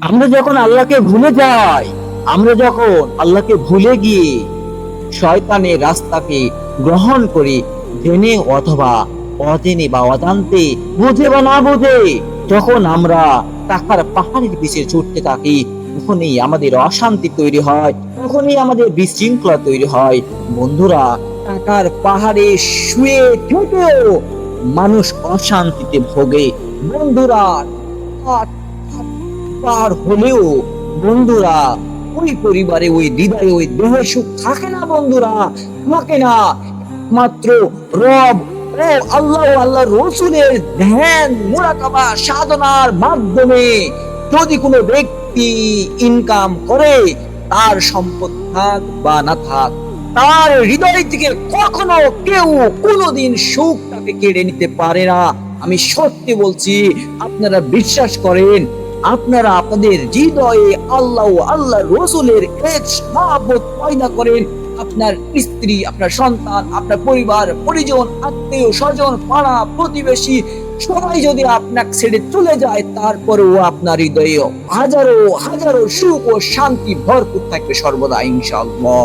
আমরা যখন আল্লাহকে ভুলে যাই, আমরা যখন আল্লাহকে ভুলে গিয়ে শয়তানের রাস্তাকে গ্রহণ করি, জেনে অথবা অজেনে বা অজান্তে, বুঝে বা না বুঝে, যখন আমরা টাকার পাহাড়ের পিছে ছুটতে থাকি, তখনই আমাদের অশান্তি তৈরি হয়, তখনই আমাদের বিশৃঙ্খলা তৈরি হয়। বন্ধুরা, টাকার পাহাড়ে শুয়ে থেকেও মানুষ অশান্তিতে ভোগে। বন্ধুরা পার হলেও, বন্ধুরা, ওই পরিবারে, ওই হৃদয়ে ওই দেহে সুখ থাকে না, বন্ধুরা, থাকে না। মাত্র রব, ও আল্লাহ আল্লাহ রসুলের ধ্যান, মুরাকাবা, সাধনার মাধ্যমে যদি কোনো ব্যক্তি ইনকাম করে, তার সম্পদ থাক বা না থাক, তার হৃদয় থেকে কখনো কেউ কোনোদিন সুখ তাকে কেড়ে নিতে পারে না। আমি সত্যি বলছি, আপনারা বিশ্বাস করেন আপনারা আপনাদের হৃদয়ে আল্লাহ আল্লাহ রসুলের পয়দা করেন। আপনার স্ত্রী, আপনার সন্তান, আপনার পরিবার, পরিজন, আত্মীয় স্বজন, পাড়া প্রতিবেশী, সবাই যদি আপনাকে ছেড়ে চলে যায়, তারপরেও আপনার হৃদয়ে হাজারো হাজারো সুখ ও শান্তি ভরপুর থাকবে সর্বদা, ইনশাআল্লাহ।